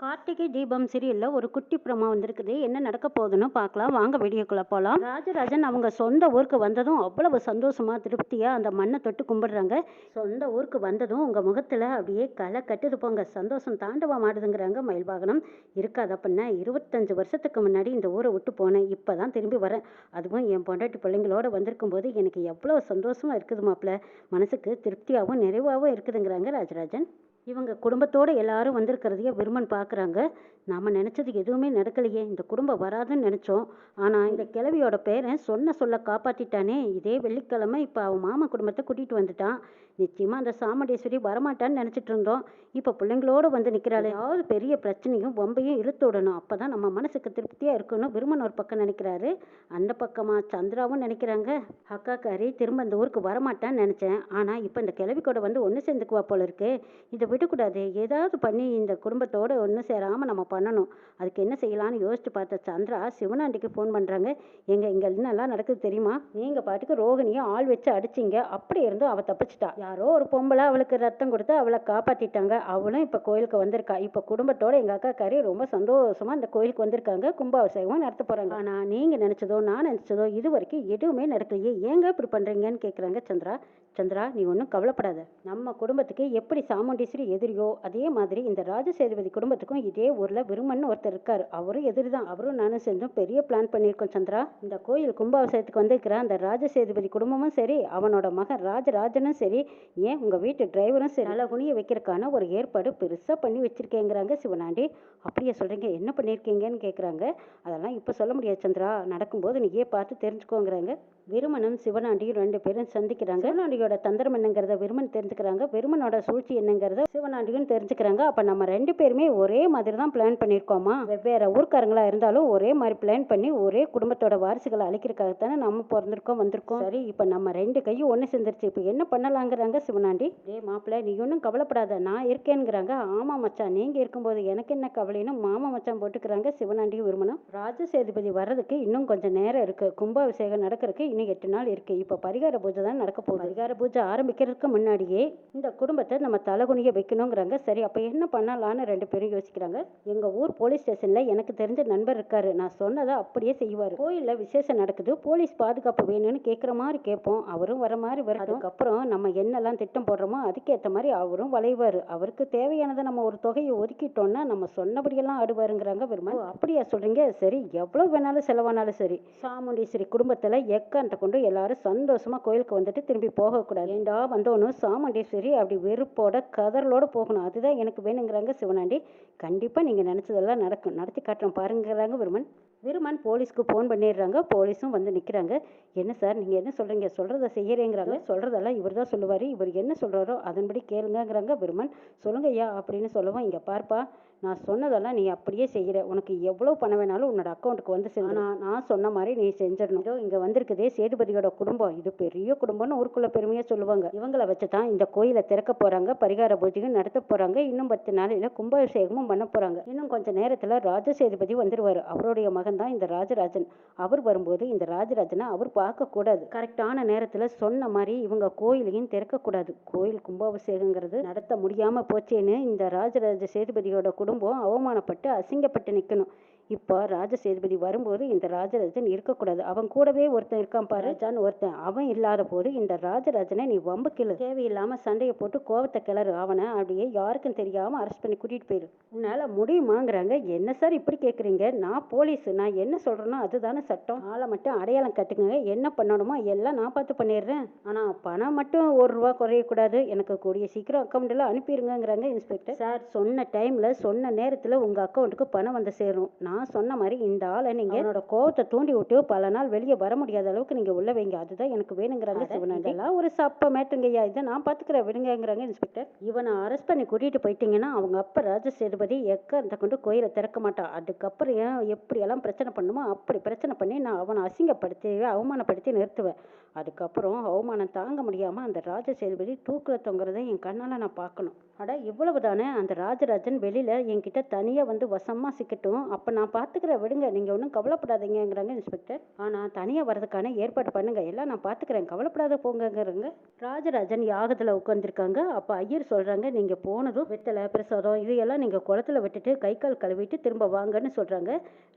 கார்த்திகை தீபம் சீரியலில் ஒரு குட்டி பிரமா வந்திருக்குது. என்ன நடக்க போகுதுன்னு பார்க்கலாம். வாங்க வீடியோக்குள்ளே போகலாம் ராஜராஜன் அவங்க சொந்த ஊருக்கு வந்ததும் அவ்வளவு சந்தோஷமா திருப்தியாக அந்த மண்ணை தொட்டு கும்பிடுறாங்க. சொந்த ஊருக்கு வந்ததும் உங்கள் முகத்தில் அப்படியே களை கட்டுது போங்க. சந்தோஷம் தாண்டவம் ஆடுதுங்கிறாங்க மயில்வாகனம். இருக்காது அப்படின்னா இருபத்தஞ்சு வருஷத்துக்கு முன்னாடி இந்த ஊரை விட்டு போனேன். இப்போ தான் திரும்பி வரேன். அதுவும் என் பொண்டாட்டி பிள்ளைங்களோட வந்திருக்கும் போது எனக்கு எவ்வளோ சந்தோஷமா இருக்குது மாப்பிள்ள மனசுக்கு திருப்தியாகவும் நிறைவாகவும் இருக்குதுங்கிறாங்க ராஜராஜன். இவங்க குடும்பத்தோடு எல்லாரும் வந்திருக்கிறதையே விருமன் பார்க்குறாங்க நாம் நினச்சது எதுவுமே நடக்கலையே. இந்த குடும்பம் வராதுன்னு நினச்சோம். ஆனால் இந்த கிழவியோட பேரை சொன்ன சொல்ல காப்பாற்றிட்டானே இதே வெள்ளிக்கிழமை இப்போ அவன் மாமா குடும்பத்தை கூட்டிகிட்டு வந்துட்டான். நிச்சயமாக அந்த சாமுண்டேஸ்வரி வரமாட்டான்னு நினச்சிட்டு இருந்தோம். இப்போ பிள்ளைங்களோடு வந்து நிற்கிறாள் ஏதாவது பெரிய பிரச்சனையும் பொம்பையும் இழுத்து விடணும். அப்போ தான் நம்ம மனசுக்கு திருப்தியாக இருக்கணும் விருமன் ஒரு பக்கம் நினைக்கிறாரு. அந்த பக்கமாக சந்திராவும் நினைக்கிறாங்க. அக்கா காரி திரும்ப இந்த ஊருக்கு வரமாட்டான்னு நினச்சேன். ஆனால் இப்போ இந்த கிழவி கூட வந்து ஒன்று சேர்ந்துக்குவா போல இருக்கு. இதை விடக்கூடாது. ஏதாவது பண்ணி இந்த குடும்பத்தோடு ஒன்று சேராமல் நம்ம பண்ணணும். அதுக்கு என்ன செய்யலாம்னு யோசிச்சு பார்த்த சந்திரா சிவனாண்டிக்கு ஃபோன் பண்ணுறாங்க எங்கள் இங்கே என்னெல்லாம் நடக்குது தெரியுமா? நீங்கள் பாட்டுக்கு ரோகிணியை ஆள் வச்சு அடிச்சிங்க. அப்படி இருந்தும் அவள் தப்பிச்சிட்டா. யாரோ ஒரு பொம்பளை அவளுக்கு ரத்தம் கொடுத்து அவளை காப்பாற்றிட்டாங்க அவளும் இப்போ கோயிலுக்கு வந்திருக்கா. இப்போ குடும்பத்தோட எங்கள் அக்கா கறி ரொம்ப சந்தோஷமாக அந்த கோயிலுக்கு வந்திருக்காங்க. கும்பாபிஷேகமும் நடத்த போகிறாங்க ஆனால் நீங்கள் நினச்சதோ நான் நினச்சதோ இது வரைக்கும் எதுவுமே நடக்கலையே. ஏங்க இப்படி பண்ணுறீங்கன்னு கேட்குறாங்க சந்திரா. சந்திரா நீ ஒன்றும் கவலைப்படாத. நம்ம குடும்பத்துக்கு எப்படி சாமுண்டீஸ்வரி எதிரியோ அதே மாதிரி இந்த ராஜசேதுபதி குடும்பத்துக்கும் இதே ஊரில் விருமன் ஒருத்தர் இருக்கார். அவரும் எதிரி தான் அவரும் நானும் சேர்ந்தும் பெரிய பிளான் பண்ணியிருக்கோம் சந்திரா. இந்த கோயில் கும்பாபிஷேகத்துக்கு வந்திருக்கிற அந்த ராஜசேதுபதி குடும்பமும் சரி அவனோட மகன் ராஜராஜனும் சரி ஏன் உங்கள் வீட்டு டிரைவரும் சரி நல்ல குனிய வைக்கிறதுக்கான ஒரு ஏற்பாடு பெருசாக பண்ணி வச்சிருக்கேங்கிறாங்க சிவனாண்டி. அப்படியே சொல்கிறீங்க என்ன பண்ணியிருக்கீங்கன்னு கேட்குறாங்க அதெல்லாம் இப்போ சொல்ல முடியாது சந்திரா. நடக்கும்போது நீயே பார்த்து தெரிஞ்சுக்கோங்கிறாங்க. விருமனும் சிவனாண்டியும் ரெண்டு பேரும் சந்திக்கிறாங்க. சிவனாண்டியோட தந்திரம் என்னங்கிறத விருமன் தெரிஞ்சுக்கிறாங்க. விருமனோட சூழ்ச்சி என்னங்கிறத சிவனாண்டியும் தெரிஞ்சுக்கிறாங்க. அப்போ நம்ம ரெண்டு பேருமே ஒரே மாதிரி தான் பிளான் பண்ணியிருக்கோமா வெவ்வேறு ஊர்க்காரங்களா இருந்தாலும் ஒரே மாதிரி பிளான் பண்ணி ஒரே குடும்பத்தோட வாரிசுகளை அழிக்கிறதுக்காகத்தானே நம்ம பிறந்திருக்கோம் வந்திருக்கோம். சரி இப்போ நம்ம ரெண்டு கையும் ஒன்று சேர்ந்துருச்சு. இப்போ என்ன பண்ணலாங்கிறாங்க சிவனாண்டி? ஏ மாப்பிள்ள நீ ஒன்றும் கவலைப்படாத. நான் இருக்கேங்கிறாங்க ஆமா மச்சான் நீங்க இருக்கும்போது எனக்கு என்ன கவலைன்னு மாமா மச்சான் போட்டுக்கிறாங்க சிவனாண்டியும் விரும்பணும் ராஜசேதுபதி வர்றதுக்கு இன்னும் கொஞ்சம் நேரம் இருக்கு. கும்பாபிஷேகம் நடக்கிறதுக்கு இன்னும் எட்டு நாள் இருக்கு. இப்போ பரிகார பூஜை தான் நடக்க போகுது. பரிகார பூஜை ஆரம்பிக்கிறதுக்கு முன்னாடியே இந்த குடும்பத்தை நம்ம தலைகுனிய வைக்கணுங்கிறாங்க. சரி அப்போ என்ன பண்ணலான்னு ரெண்டு பேரும் யோசிக்கிறாங்க. எங்க ஊர் போலீஸ் ஸ்டேஷன்ல எனக்கு தெரிஞ்ச நண்பர் இருக்காரு. நான் சொன்னதை அப்படியே செய்வார். கோயிலில் விசேஷம் நடக்குது. போலீஸ் பாதுகாப்பு வேணும்னு கேட்குற மாதிரி கேட்போம். அவரும் வர மாதிரி வரும் அதுக்கப்புறம் நம்ம என்னெல்லாம் திட்டம் போடுறோமோ அதுக்கேற்ற மாதிரி அவரும் வளைவார். அவருக்கு தேவையானதை நம்ம ஒரு தொகையை ஒதுக்கிட்டோம்னா நம்ம சொன்னபடியெல்லாம் ஆடுவாருங்கிறாங்க விரும்ப அப்படியா சொல்றீங்க? சரி எவ்வளவு வேணாலும் செலவானாலும் சரி. சாமுண்டீஸ்வரி குடும்பத்தில் எக்க சமாதானத்தை கொண்டு எல்லாரும் சந்தோஷமா கோயிலுக்கு வந்துட்டு திரும்பி போகக்கூடாது. ஏண்டா வந்தோன்னு சாமுண்டீஸ்வரி அப்படி வெறுப்போட கதறலோட போகணும். அதுதான் எனக்கு வேணுங்கிறாங்க சிவனாண்டி. கண்டிப்பா நீங்க நினைச்சதெல்லாம் நடக்கும். நடத்தி காட்டுறோம் பாருங்கிறாங்க விருமன். விருமன் போலீஸ்க்கு ஃபோன் பண்ணிடுறாங்க. போலீஸும் வந்து நிற்கிறாங்க என்ன சார் நீங்கள் என்ன சொல்கிறீங்க சொல்கிறத செய்கிறேங்கிறாங்க சொல்கிறதெல்லாம் இவர் தான் சொல்லுவார். இவர் என்ன சொல்கிறாரோ அதன்படி கேளுங்கங்கிறாங்க விருமன். சொல்லுங்க ஐயா அப்படின்னு சொல்லவும் இங்கே பார்ப்பா. நான் சொன்னதெல்லாம் நீ அப்படியே செய்கிற உனக்கு எவ்வளோ பணம் வேணாலும் உன்னோட அக்கௌண்ட்டுக்கு வந்து சேர்ந்து நான் நான் சொன்ன மாதிரி நீ செஞ்சிடணும். இதோ இங்கே வந்திருக்குதே சேதுபதியோட குடும்பம். இது பெரிய குடும்பம்னு ஊருக்குள்ள பெருமையாக சொல்லுவாங்க. இவங்கள வச்சு தான் இந்த கோயிலை திறக்க போகிறாங்க பரிகார பூஜையும் நடத்த போகிறாங்க இன்னும் பத்து நாளையில் கும்பாபிஷேகமும் பண்ண போகிறாங்க இன்னும் கொஞ்சம் நேரத்தில் ராஜசேதுபதி வந்துடுவார் அவருடைய மகன் தான் இந்த ராஜராஜன். அவர் வரும்போது இந்த ராஜராஜனை அவர் பார்க்கக்கூடாது கரெக்டான நேரத்தில் சொன்ன மாதிரி இவங்க கோயிலையும் திறக்கக்கூடாது கோயில் கும்பாபிஷேகங்கிறது நடத்த முடியாமல் போச்சேன்னு இந்த ராஜராஜ சேதுபதியோட குடும்பம் அவமானப்பட்டு அசிங்கப்பட்டு நிற்கணும் இப்போ ராஜ சேதுபதி வரும்போது இந்த ராஜராஜன் இருக்கக்கூடாது. அவன் கூடவே ஒருத்தன் இருக்கான் பாரு ராஜான்னு ஒருத்தன். அவன் இல்லாத போது இந்த ராஜராஜனை நீ வம்பு கிளு. தேவையில்லாம சண்டையை போட்டு கோவத்தை கிளறு. அவனை அப்படியே யாருக்கும் தெரியாம அரெஸ்ட் பண்ணி கூட்டிட்டு போயிரு. உன்னால முடியுமாங்கிறாங்க என்ன சார் இப்படி கேக்குறீங்க? நான் போலீஸ் நான் என்ன சொல்றேனோ அதுதானே சட்டம். ஆளை மட்டும் அடையாளம் கட்டுங்க. என்ன பண்ணணுமோ எல்லாம் நான் பார்த்து பண்ணிடுறேன். ஆனா பணம் மட்டும் ஒரு ரூபா குறையக்கூடாது. எனக்கு கூடிய சீக்கிரம் அக்கௌண்ட்டில் அனுப்பிடுங்கிறாங்க இன்ஸ்பெக்டர் சார். சொன்ன டைம்ல சொன்ன நேரத்துல உங்க அக்கௌண்ட்டுக்கு பணம் வந்து சேரும். நான் சொன்ன மாதிரி இந்த ஆளை நீங்க என்னோட கோவத்தை தூண்டி விட்டு பல நாள் வெளியே வர முடியாத அளவுக்கு நீங்க உள்ள வைங்க. அதுதான் எனக்கு வேணுங்கிறாங்க சிவனாண்டி இதெல்லாம் ஒரு சப்ப மேட்டுங்கய்யா இதை நான் பாத்துக்கிறேன். விடுங்கங்கிறாங்க இன்ஸ்பெக்டர் இவனை அரெஸ்ட் பண்ணி கூட்டிட்டு போயிட்டீங்கன்னா அவங்க அப்பா ராஜ சேதுபதி எக்க அந்த கொண்டு கோயிலை திறக்க மாட்டான் அதுக்கப்புறம் ஏன் எப்படியெல்லாம் பிரச்சனை பண்ணுமோ அப்படி பிரச்சனை பண்ணி நான் அவனை அசிங்கப்படுத்தி அவமானப்படுத்தி நிறுத்துவேன். அதுக்கப்புறம் அவமானம் தாங்க முடியாம அந்த ராஜ சேதுபதி தூக்கில் தொங்குறதை என் கண்ணால நான் பார்க்கணும் அட இவ்வளவு தானே அந்த ராஜராஜன் வெளியில் என்கிட்ட தனியாக வந்து வசமாக சிக்கட்டும். அப்போ நான் பார்த்துக்கிறேன் விடுங்க. நீங்கள் ஒன்றும் கவலைப்படாதீங்கங்கிறாங்க இன்ஸ்பெக்டர் ஆனால் தனியாக வர்றதுக்கான ஏற்பாடு பண்ணுங்கள் எல்லாம் நான் பார்த்துக்கிறேன் கவலைப்படாத போங்கங்கிறாங்க. ராஜராஜன் யாகத்தில் உட்காந்துருக்காங்க அப்போ ஐயர் சொல்கிறாங்க நீங்கள் போனதும் வெத்தலை பிரசாதம் இதையெல்லாம் நீங்கள் குளத்துல விட்டுட்டு கை கால் கழுவிட்டு திரும்ப வாங்கன்னு சொல்கிறாங்க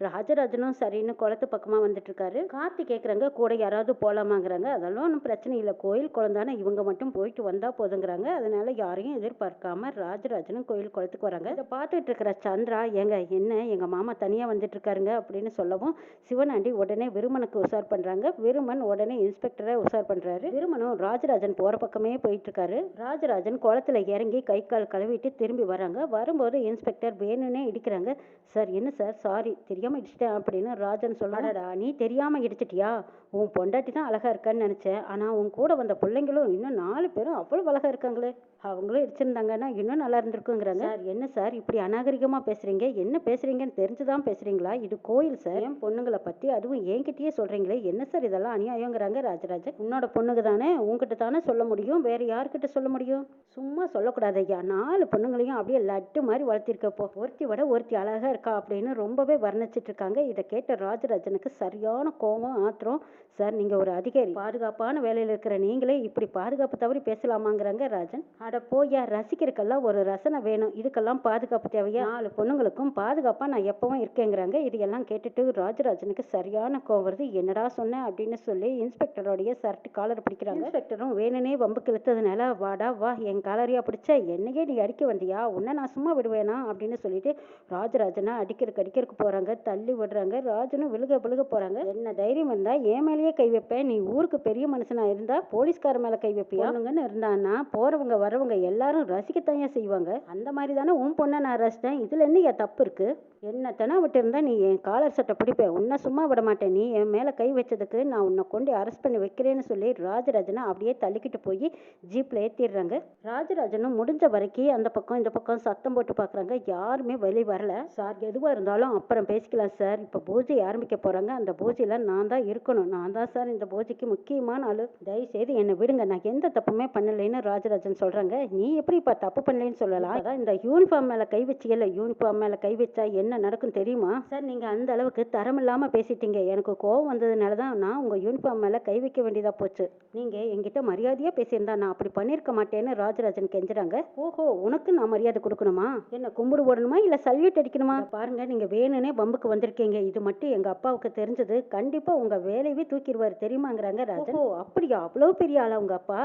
ராஜராஜனும் சரின்னு குளத்து பக்கமாக வந்துட்டுருக்காரு. இருக்காரு கேட்குறாங்க கூட யாராவது போகலாமாங்கிறாங்க அதெல்லாம் ஒன்றும் பிரச்சனை இல்லை. கோயில் குளம் தானே. இவங்க மட்டும் போயிட்டு வந்தால் போதுங்கிறாங்க. அதனால யாரையும் எதிர்பார்க்காம ராஜராஜனும் கோயில் குளத்துக்கு வராங்க. இதை பார்த்துட்டு இருக்கிற சந்திரா ஏங்க என்ன? எங்கள் மாமா தனியாக வந்துட்டு இருக்காருங்க அப்படின்னு சொல்லவும் சிவனாண்டி உடனே விருமனுக்கு உஷார் பண்ணுறாங்க விருமன் உடனே இன்ஸ்பெக்டரை உஷார் பண்ணுறாரு விருமனும் ராஜராஜன் போகிற பக்கமே போயிட்டு இருக்காரு ராஜராஜன் குளத்துல இறங்கி கை கால் கழுவிட்டு திரும்பி வராங்க. வரும்போது இன்ஸ்பெக்டர் வேணும்னே இடிக்கிறாங்க. சார் என்ன சார்? சாரி தெரியாமல் இடிச்சிட்டேன் அப்படின்னு ராஜன் சொல்றாடா நீ தெரியாமல் இடிச்சிட்டியா? உன் பொண்டாட்டி தான் அழகா இருக்கான்னு நினச்சேன். ஆனால் உன் கூட வந்த பிள்ளைங்களும் இன்னும் நாலு பேரும் அவ்வளோ அழகா இருக்காங்களே. அவங்களும் இடிச்சிருந்தாங்கன்னா இன்னும் நல்லா இருந்திருக்குங்கிறாங்க. சார் என்ன சார் இப்படி அநாகரிகமாக பேசுறீங்க? என்ன பேசுறீங்கன்னு தெரிஞ்சுதான் பேசுறீங்களா? இது கோயில் சார். என் பொண்ணுங்களை பற்றி அதுவும் என்கிட்டயே சொல்றீங்களே? என்ன சார் இதெல்லாம் அநியாயங்கிறாங்க? ராஜராஜன் உன்னோட பொண்ணுக்கு தானே உன்கிட்ட தானே சொல்ல முடியும்? வேற யார்கிட்ட சொல்ல முடியும்? சும்மா சொல்லக்கூடாது ஐயா. நாலு பொண்ணுங்களையும் அப்படியே லட்டு மாதிரி வளர்த்திருக்கப்போ ஒருத்தி விட ஒருத்தி அழகா இருக்கா அப்படின்னு ரொம்பவே வர்ணிச்சிட்டு இருக்காங்க. இதை கேட்ட ராஜராஜனுக்கு சரியான கோபம் ஆத்திரம். சார் நீங்க ஒரு அதிகாரி. பாதுகாப்பான வேலையில இருக்கிற நீங்களே இப்படி பாதுகாப்பு தவறி பேசலாமாங்கிறாங்க ராஜன். அட போயா ரசிக்கிறதுக்கெல்லாம் ஒரு ரசனை வேணும். இதுக்கெல்லாம் பாதுகாப்பு தேவையா? நாலு பொண்ணுங்களுக்கும் பாதுகாப்பா நான் எப்பவும் இருக்கேங்கிறாங்க. இதையெல்லாம் கேட்டுட்டு ராஜராஜனுக்கு சரியான கோவம் வருது. என்னடா சொன்னேன் அப்படின்னு சொல்லி இன்ஸ்பெக்டரோடைய சர்ட் காலர் பிடிக்கிறாங்க. இன்ஸ்பெக்டரும் வேணுனே வம்புக்கு இழுத்ததுனால வாடா வா என் காலரியா பிடிச்ச என்னையே நீ அடிக்க வந்தியா? உன்னை நான் சும்மா விடுவேனா? அப்படின்னு சொல்லிட்டு ராஜராஜனை அடிக்கிறதுக்கு அடிக்கிறதுக்கு போறாங்க. தள்ளி விடுறாங்க. ராஜனும் விழுக விழுக போறாங்க. என்ன தைரியம் இருந்தா என் மேலேயே கை வைப்பேன். நீ ஊருக்கு பெரிய மனுஷனா இருந்தா போலீஸ்கார மேல கை வைப்பியா? இருந்தான்னா போறவங்க வரவங்க எல்லாரும் ரசிக்கத்தாயா செய்வாங்க. அந்த மாதிரி தானே உன் பொண்ணை நான் ரசித்தேன். இதுல என்ன என் தப்பு இருக்கு? என்ன தெனா விட்டு இருந்தா நீ என் காலர் சட்டை பிடிப்பேன் உன்னை சும்மா விட மாட்டேன். நீ என் மேல கை வச்சதுக்கு நான் உன்னை கொண்டு அரெஸ்ட் பண்ணி வைக்கிறேன்னு சொல்லி ராஜராஜனை அப்படியே தள்ளிக்கிட்டு போய் ஜீப்ல ஏத்திடுறாங்க. ராஜராஜனும் முடிஞ்ச வரைக்கும் அந்த பக்கம் இந்த பக்கம் சத்தம் போட்டு பார்க்குறாங்க யாருமே வெளியே வரல. சார் எதுவா இருந்தாலும் அப்புறம் பேசிக்கலாம் சார். இப்போ பூஜை ஆரம்பிக்க போறாங்க. அந்த பூஜையில நான் தான் இருக்கணும். நான் தான் சார் இந்த பூஜைக்கு முக்கியமான ஆளு. தயவு செய்து என்னை விடுங்க. நான் எந்த தப்புமே பண்ணலைன்னு ராஜராஜன் சொல்றாங்க நீ எப்படி இப்ப தப்பு பண்ணலைன்னு சொல்லலாம் அதான் இந்த யூனிஃபார்ம் மேல கை வச்சியல யூனிஃபார்ம் மேல கை வச்சா என்ன நடக்கும் தெரியுமா? சார் நீங்க அந்த அளவுக்கு தரம் இல்லாம பேசிட்டீங்க. எனக்கு கோவம் வந்ததுனால தான் நான் உங்க யூனிஃபார்ம் மேல கை வைக்க வேண்டியதா போச்சு. நீங்க என்கிட்ட மரியாதையா பேசியிருந்தா நான் அப்படி பண்ணிருக்க மாட்டேன்னு ராஜராஜன் கெஞ்சுறாங்க. ஓஹோ உனக்கு நான் மரியாதை கொடுக்கணுமா? என்ன கும்பிடு போடணுமா? இல்ல சல்யூட் அடிக்கணுமா? பாருங்க நீங்க வேணும்னே பம்புக்கு வந்திருக்கீங்க. இது மட்டும் எங்க அப்பாவுக்கு தெரிஞ்சது. கண்டிப்பா உங்க வேலையவே தூக்கிடுவாரு தெரியுமாங்கிறாங்க ராஜன். ஓ அப்படியா? அவ்வளவு பெரிய ஆளா உங்க அப்பா?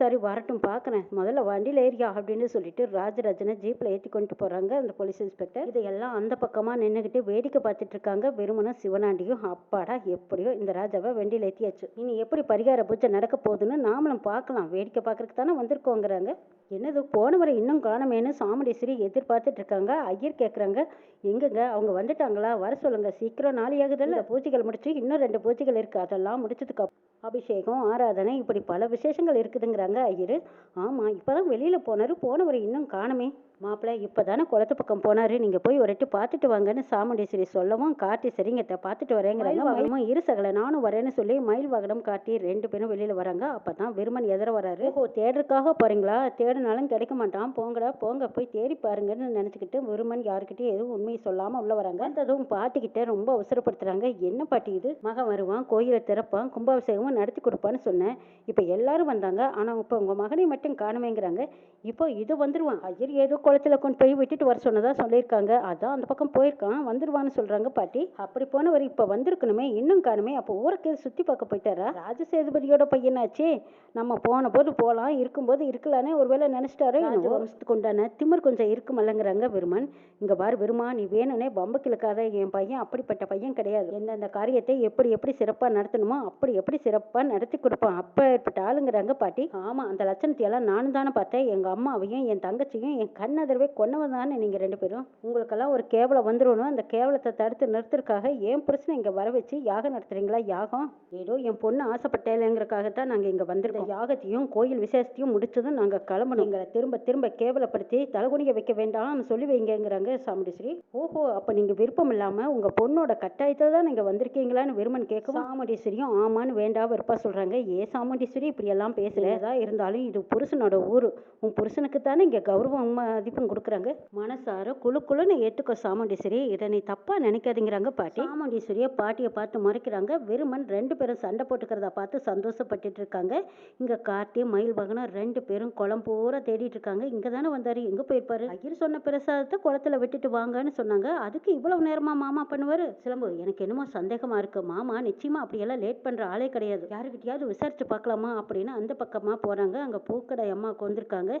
சரி வரட்டும் பார்க்கறேன் முதல்ல வண்டியில் ஏறியா அப்படின்னு சொல்லிட்டு ராஜராஜனை ஜீப்பில் ஏற்றி கொண்டு போகிறாங்க அந்த போலீஸ் இன்ஸ்பெக்டர். இதையெல்லாம் அந்த பக்கமாக நின்றுக்கிட்டு வேடிக்கை பார்த்துட்டு இருக்காங்க. வெறுமனும் சிவனாண்டியும் அப்பாடா எப்படியோ இந்த ராஜாவை வண்டியில் ஏற்றியாச்சு இனி எப்படி பரிகார பூஜை நடக்க போகுதுன்னு நாமளும் பார்க்கலாம். வேடிக்கை பார்க்கறதுக்கு தானே வந்திருக்கோங்கிறாங்க. என்னது போனவரை இன்னும் காணமேன்னு சாமுண்டீஸ்வரி எதிர்பார்த்துட்டு இருக்காங்க. ஐயர் கேட்குறாங்க எங்கங்க? அவங்க வந்துட்டாங்களா? வர சொல்லுங்க. சீக்கிரம் நாளை பூஜைகள் முடிச்சு இன்னும் ரெண்டு பூஜைகள் இருக்கு. அதெல்லாம் முடிச்சதுக்கு அபிஷேகம் ஆராதனை இப்படி பல விசேஷங்கள் இருக்குதுங்கிறாங்க ஐயர். ஆமாம் இப்போதான் வெளியில் போனார். போனவர் இன்னும் காணுமே. மாப்பிள்ளை இப்பதானே குளத்து பக்கம் போனாரு. நீங்க போய் ஒரு எட்டு பார்த்துட்டு வாங்கன்னு சாமுண்டீஸ்வரி சொல்லவும் கார்த்தி சரிங்கத்த பார்த்துட்டு வரேங்கிறாங்க மயிலும் இரு சகல நானும் வரேன்னு சொல்லி மயில் வாகனம் காட்டி ரெண்டு பேரும் வெளியில வராங்க. அப்பதான் விருமன் எதிர வராரு. ஓ தேடுறதுக்காக போறீங்களா? தேடினாலும் கிடைக்க மாட்டான். போங்கடா போங்க போய் தேடி பாருங்கன்னு நினைச்சுக்கிட்டு விருமன் யாருக்கிட்டயும் எதுவும் உண்மையை சொல்லாம உள்ள வராங்க. வந்ததும் பாட்டிக்கிட்ட ரொம்ப அவசரப்படுத்துறாங்க. என்ன பாட்டி இது? மகன் வருவான் கோயிலை திறப்பான் கும்பாபிஷேகமும் நடத்தி கொடுப்பான்னு சொன்னேன். இப்போ எல்லாரும் வந்தாங்க. ஆனா இப்போ உங்க மகனை மட்டும் காணுமேங்கிறாங்க. இப்போ இது வந்துருவான். ஐயர் ஏதோ குளத்துல கொண்டு போய் விட்டுட்டு வர சொன்னதாக சொல்லியிருக்காங்க. அதான் அந்த பக்கம் போயிருக்கான். வந்துடுவான்னு சொல்கிறாங்க பாட்டி. அப்படி போனவர் இப்போ வந்திருக்கணுமே இன்னும் காணுமே. அப்போ ஊருக்கு சுற்றி பார்க்க போயிட்டாரா? ராஜசேதுபதியோட பையனாச்சே. நம்ம போன போது போகலாம் இருக்கும்போது இருக்கலானே. ஒருவேளை நினைச்சிட்டாரோ என்னவோ? வம்சத்துக்கு உண்டான திமிர் கொஞ்சம் இருக்குமல்லங்கிறாங்க விருமன் இங்கே பாரு விருமா நீ வேணும்னே பம்பு கிழக்காத. என் பையன் அப்படிப்பட்ட பையன் கிடையாது. எந்தெந்த காரியத்தை எப்படி எப்படி சிறப்பாக நடத்தணுமோ அப்படி எப்படி சிறப்பாக நடத்தி கொடுப்பான். அப்போ ஏற்பட்ட ஆளுங்கிறாங்க பாட்டி. ஆமாம் அந்த லட்சணத்தையெல்லாம் நானும் தானே பார்த்தேன். எங்கள் அம்மாவையும் என் தங்கச்சியும் என் கண்ணை எத்தனை தடவை கொன்னவன் தானே நீங்கள் ரெண்டு பேரும்? உங்களுக்கெல்லாம் ஒரு கேவலம் வந்துடணும் அந்த கேவலத்தை தடுத்து நிறுத்துறதுக்காக என் புருஷனை இங்கே வர வச்சு யாகம் நடத்துறீங்களா? யாகம்? ஏதோ என் பொண்ணு ஆசைப்பட்டேலேங்கிறக்காகத்தான் நாங்கள் இங்கே வந்திருக்கோம். யாகத்தையும் கோயில் விசேஷத்தையும் முடிச்சதும் நாங்கள் கிளம்பணும். எங்களை திரும்ப திரும்ப கேவலப்படுத்தி தலைகுனிய வைக்க வேண்டாம்னு சொல்லி வைங்கங்கிறாங்க சாமுண்டீஸ்வரி. ஓஹோ அப்போ நீங்கள் விருப்பம் இல்லாமல் உங்கள் பொண்ணோட கட்டாயத்தில் தான் நீங்கள் வந்திருக்கீங்களான்னு விருமன் கேட்கவும் சாமுண்டீஸ்வரியும் ஆமான்னு வேண்டா வெறுப்பா சொல்கிறாங்க ஏ சாமுண்டீஸ்வரி இப்படியெல்லாம் பேசுகிறதா இருந்தாலும் இது புருஷனோட ஊர். உன் புருஷனுக்கு தானே இங்கே கௌரவம் மதிப்பும் கொடுக்குறாங்க. மனசார குழு குழுன்னு ஏற்றுக்கோ சாமுண்டீஸ்வரி. இதை நீ தப்பாக நினைக்காதீங்கிறாங்க பாட்டி. சாமுண்டீஸ்வரிய பாட்டியை பார்த்து முறைக்கிறாங்க. வெறுமன் ரெண்டு பேரும் சண்டை போட்டுக்கிறத பார்த்து சந்தோஷப்பட்டுட்டு இருக்காங்க. இங்கே கார்த்தி மயில் வாகனம் ரெண்டு பேரும் குளம் பூரா தேடிட்டு இருக்காங்க. இங்கே தானே வந்தார் எங்கே போயிருப்பாரு? ஐயர் சொன்ன பிரசாதத்தை குளத்துல விட்டுட்டு வாங்கன்னு சொன்னாங்க. அதுக்கு இவ்வளவு நேரமா மாமா பண்ணுவாரு? சிலம்பு எனக்கு என்னமோ சந்தேகமா இருக்கு. மாமா நிச்சயமா அப்படியெல்லாம் லேட் பண்ற ஆளே கிடையாது. யாருக்கிட்டயாவது விசாரிச்சு பார்க்கலாமா அப்படின்னு அந்த பக்கமா போறாங்க. அங்க பூக்கடை அம்மாவுக்கு வந்திருக்காங்க.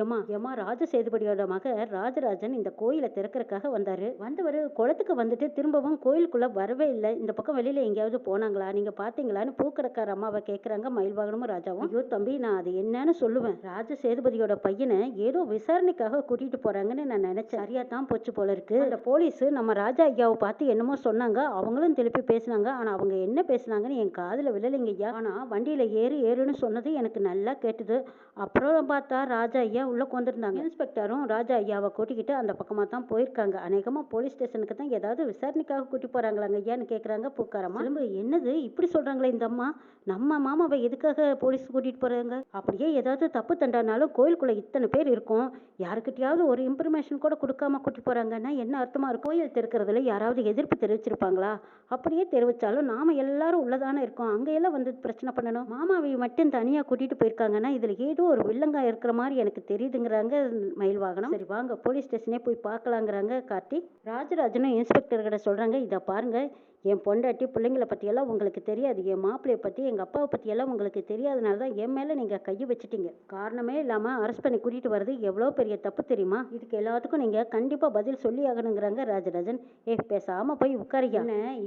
எம்மா எம்மா ராஜ சேதுபதியோட மக ராஜராஜன் இந்த கோயிலை திறக்கறதுக்காக வந்தாரு. வந்தவர் குளத்துக்கு வந்துட்டு திரும்பவும் கோயிலுக்குள்ள வரவே இல்லை. இந்த பக்கம் வெளியில எங்கேயாவது போனாங்களா? நீங்க பாத்தீங்களான்னு பூக்கடைக்கார அம்மாவை கேட்குறாங்க மயில்வாகனமும் ராஜாவும். ஐயோ தம்பி நான் அது என்னன்னு சொல்லுவேன். ராஜ சேதுபதியோட பையனை ஏதோ விசாரணைக்காக கூட்டிட்டு போறாங்கன்னு நான் நினைச்சேன். சரியா தான் போச்சு போல இருக்கு. அந்த போலீஸ் நம்ம ராஜா ஐயாவை பார்த்து என்னமோ சொன்னாங்க. அவங்களும் திருப்பி பேசினாங்க. ஆனா அவங்க என்ன பேசுனாங்கன்னு என் காதுல விழலைங்க ஐயா. ஆனா வண்டியில ஏறு ஏறுன்னு சொன்னது எனக்கு நல்லா கேட்டுது. அப்புறம் பார்த்தா ராஜா ஐயா உள்ள கொண்டிருந்தாங்க இன்ஸ்பெக்டரும் ராஜா ஐயாவை கூட்டிக்கிட்டு அந்த பக்கமா தான் போயிருக்காங்க. அநேகமா போலீஸ் ஸ்டேஷனுக்கு தான் ஏதாவது விசாரணைக்காக கூட்டி போறாங்களாங்க ஐயான்னு கேக்குறாங்க பூக்காரமா திரும்ப என்னது இப்படி சொல்றாங்களே இந்த அம்மா? நம்ம மாமாவை எதுக்காக போலீஸ் கூட்டிட்டு போறாங்க? அப்படியே ஏதாவது தப்பு தண்டானாலும் கோயிலுக்குள்ள இத்தனை பேர் இருக்கும். யாருக்கிட்டயாவது ஒரு இன்ஃபர்மேஷன் கூட கொடுக்காம கூட்டி போறாங்கன்னா என்ன அர்த்தமா இருக்கும்? கோயில் திறக்கிறதுல யாராவது எதிர்ப்பு தெரிவிச்சிருப்பாங்களா? அப்படியே தெரிவிச்சாலும் நாம எல்லாரும் உள்ளதானே இருக்கோம். அங்க எல்லாம் வந்து பிரச்சனை பண்ணணும். மாமாவை மட்டும் தனியா கூட்டிட்டு போயிருக்காங்கன்னா இதுல ஏதோ ஒரு வில்லங்கா இருக்கிற மாதிரி எனக்கு தெரியுதுங்கிறாங்க மயில் வாகனம் சரி வாங்க. போலீஸ் ஸ்டேஷனே போய் பார்க்கலாங்கிறாங்க கார்த்தி. ராஜராஜனும் இன்ஸ்பெக்டர் கிட்ட சொல்கிறாங்க இதை பாருங்கள் என் பொண்டாட்டி பிள்ளைங்கள பற்றியெல்லாம் உங்களுக்கு தெரியாது. என் மாப்பிள்ளையை பற்றி எங்கள் அப்பாவை பற்றியெல்லாம் உங்களுக்கு தெரியாதனால தான் என் மேலே நீங்கள் கையை வச்சுட்டீங்க. காரணமே இல்லாமல் அரெஸ்ட் பண்ணி கூட்டிகிட்டு வர்றது எவ்வளோ பெரிய தப்பு தெரியுமா? இதுக்கு எல்லாத்துக்கும் நீங்கள் கண்டிப்பாக பதில் சொல்லி ஆகணுங்கிறாங்க ராஜராஜன். ஏ பேசாமல் போய் உட்காரியா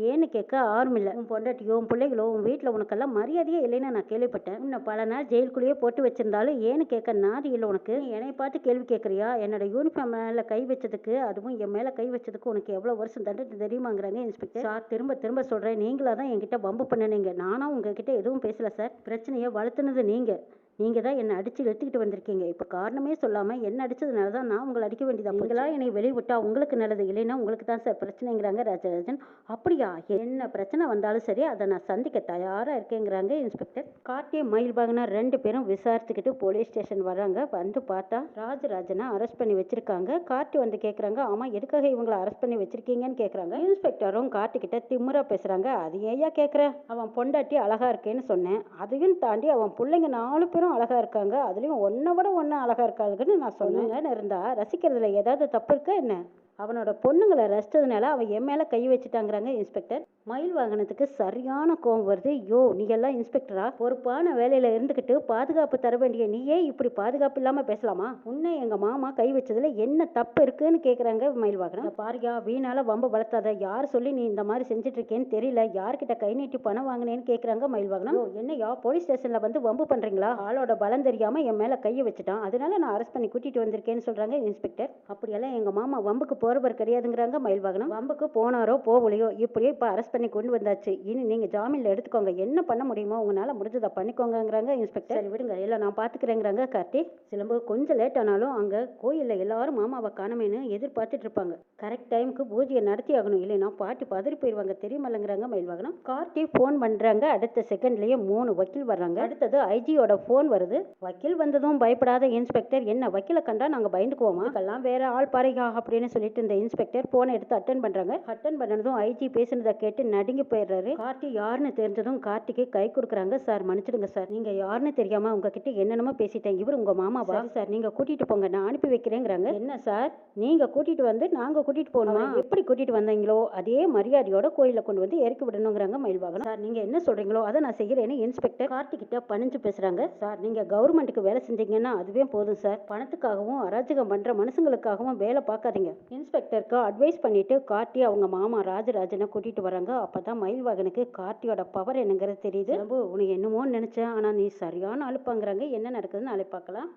ஏன்னு கேட்க ஆர்வம் இல்லை. உன் பொண்டாட்டியோ உன் பிள்ளைகளோ உன் வீட்டில் உனக்கெல்லாம் மரியாதையே இல்லைன்னு நான் கேள்விப்பட்டேன். உன்னை பல நாள் ஜெயிலுக்குள்ளேயே போட்டு வச்சிருந்தாலும் ஏன்னு கேட்க நாதி இல்லை உனக்கு. என்னை பார்த்து கேள்வி கேட்குறியா? என்னோட யூனிஃபார்ம் மேலே கை வச்சதுக்கு அதுவும் என் மேலே கை வச்சதுக்கு உனக்கு எவ்வளோ வருஷம் தண்டனை தெரியுமாங்கிறாங்க இன்ஸ்பெக்டர் சார் திரும்ப திரும்ப சொல்கிறேன் நீங்களாக தான் என்கிட்ட வம்பு பண்ணினீங்க. நானும் உங்ககிட்ட எதுவும் பேசலை சார். பிரச்சனையை வளர்த்துனது நீங்கள் நீங்கள் தான் என்னை அடித்து இழுத்துக்கிட்டு வந்திருக்கீங்க. இப்போ காரணமே சொல்லாமல் என்ன அடிச்சதுனால தான் நான் உங்களை அடிக்க வேண்டியதா நீங்களா என்னை வெளியே உங்களுக்கு நல்லது. இல்லைன்னா உங்களுக்கு தான் சார் பிரச்சனைங்கிறாங்க ராஜராஜன். அப்படியா? என்ன பிரச்சனை வந்தாலும் சரி அதை நான் சந்திக்க தயாராக இருக்கேங்கிறாங்க இன்ஸ்பெக்டர். கார்த்தியை மயில்பாகனா ரெண்டு பேரும் விசாரிச்சுக்கிட்டு போலீஸ் ஸ்டேஷன் வராங்க வந்து பார்த்தா ராஜராஜனை அரெஸ்ட் பண்ணி வச்சிருக்காங்க. கார்த்தி வந்து கேட்குறாங்க ஆமாம் எதுக்காக இவங்களை அரெஸ்ட் பண்ணி வச்சிருக்கீங்கன்னு கேட்குறாங்க இன்ஸ்பெக்டரும் கார்த்தி கிட்ட திமுறா பேசுகிறாங்க அது ஏயா கேட்குற அவன் பொண்டாட்டி அழகா இருக்கேன்னு சொன்னேன். அதையும் தாண்டி அவன் பிள்ளைங்க நாலு பேரும் அழகா இருக்காங்க. அதுலேயும் ஒன்றை விட ஒன்று அழகா இருக்காளுங்கன்னு நான் சொன்னேன்னு இருந்தா ரசிக்கிறதுல ஏதாவது தப்பு இருக்கா என்ன? அவனோட பொண்ணுங்களை ரசித்ததுனால அவன் என் மேலே கை வச்சுட்டாங்கிறாங்க இன்ஸ்பெக்டர் மயில் வாகனத்துக்கு சரியான கோவம் வருது. யோ நீ எல்லாம் இன்ஸ்பெக்டரா பொறுப்பான வேலையில் இருந்துக்கிட்டு பாதுகாப்பு தர வேண்டிய நீயே இப்படி பாதுகாப்பு இல்லாமல் பேசலாமா? உன்னை எங்கள் மாமா கை வச்சதில் என்ன தப்பு இருக்குன்னு கேட்குறாங்க மயில் வாகனம். "இங்க பாருயா வீணால வம்ப வளர்த்தாத. யார் சொல்லி நீ இந்த மாதிரி செஞ்சுட்டு இருக்கேன்னு தெரியல. யார்கிட்ட கை நீட்டி பணம் வாங்கினேன்னு கேட்குறாங்க மயில் வாகனம். என்னையா? போலீஸ் ஸ்டேஷனில் வந்து வம்பு பண்ணுறீங்களா ஆளோட பலம் தெரியாமல் என் மேலே கையை வச்சுட்டான். அதனால நான் அரெஸ்ட் பண்ணி கூட்டிகிட்டு வந்திருக்கேன்னு சொல்கிறாங்க இன்ஸ்பெக்டர் அப்படியெல்லாம் எங்கள் மாமா வம்புக்கு போறவர் கிடையாதுங்கிறாங்க மயில் வாகனம். வம்புக்கு போனாரோ போகலையோ இப்படியே இப்போ அரெஸ்ட் பண்ணி கொண்டு வந்தாச்சு. இனி நீங்க ஜாமீன்ல எடுத்துக்கோங்க. என்ன பண்ண முடியுமோ உங்களால முடிஞ்சதை பண்ணிக்கோங்கங்கிறாங்க இன்ஸ்பெக்டர் சரி விடுங்க. எல்லாம் நான் பாத்துக்கிறேங்கிறாங்க கார்த்தி. சிலம்பு கொஞ்சம் லேட் ஆனாலும் அங்க கோயில்ல எல்லாரும் மாமாவை காணமேன்னு எதிர்பார்த்துட்டு இருப்பாங்க. கரெக்ட் டைமுக்கு பூஜையை நடத்தி ஆகணும். இல்லைன்னா பாட்டி பதறி போயிடுவாங்க தெரியுமல்லங்கிறாங்க மயில் வாகனம். கார்த்தி ஃபோன் பண்றாங்க. அடுத்த செகண்ட்லயே மூணு வக்கீல் வர்றாங்க. அடுத்தது ஐஜியோட ஃபோன் வருது. வக்கீல் வந்ததும் பயப்படாத இன்ஸ்பெக்டர் என்ன வக்கீலை கண்டா நாங்க பயந்துக்குவோமா? இதெல்லாம் வேற ஆள் பாருங்க அப்படின்னு சொல்லிட்டு இந்த இன்ஸ்பெக்டர் போனை எடுத்து அட்டன் பண்றாங்க. அட்டன் பண்ணதும் ஐஜி பேசுனதை கேட்டு நடுங்கி போயிடுறாரு. கார்த்தி யாருன்னு தெரிஞ்சதும் கார்த்திக்கு கை கொடுக்குறாங்க. சார் மன்னிச்சிடுங்க சார். நீங்க யாருன்னு தெரியாம உங்ககிட்ட என்னென்னமோ பேசிட்டேன். இவர் உங்க மாமாவா சார். நீங்க கூட்டிட்டு போங்க. நான் அனுப்பி வைக்கிறேங்கிறாங்க. என்ன சார்? நீங்க கூட்டிட்டு வந்து நாங்க கூட்டிட்டு போகணுமா? எப்படி கூட்டிட்டு வந்தீங்களோ அதே மரியாதையோட கோயில கொண்டு வந்து இறக்கி விடணுங்கிறாங்க மயில்வாகனம் சார் நீங்க என்ன சொல்றீங்களோ அதை நான் செய்யறேன்னு இன்ஸ்பெக்டர் கார்த்தி கிட்ட பணிஞ்சு பேசுறாங்க. சார் நீங்க கவர்மெண்ட்டுக்கு வேலை செஞ்சீங்கன்னா அதுவே போதும் சார். பணத்துக்காகவும் அராஜகம் பண்ற மனுஷங்களுக்காகவும் வேலை பார்க்காதீங்க. இன்ஸ்பெக்டருக்கு அட்வைஸ் பண்ணிவிட்டு கார்த்தி அவங்க மாமா ராஜராஜனை கூட்டிகிட்டு வராங்க. அப்போ தான் மயில்வாகனுக்கு கார்த்தியோட பவர் என்னங்கிறது தெரியுது. உனக்கு என்னமோ நினச்சேன். ஆனால் நீ சரியான அழுப்பாங்கிறாங்க என்ன நடக்குதுன்னு நாளை பார்க்கலாம்.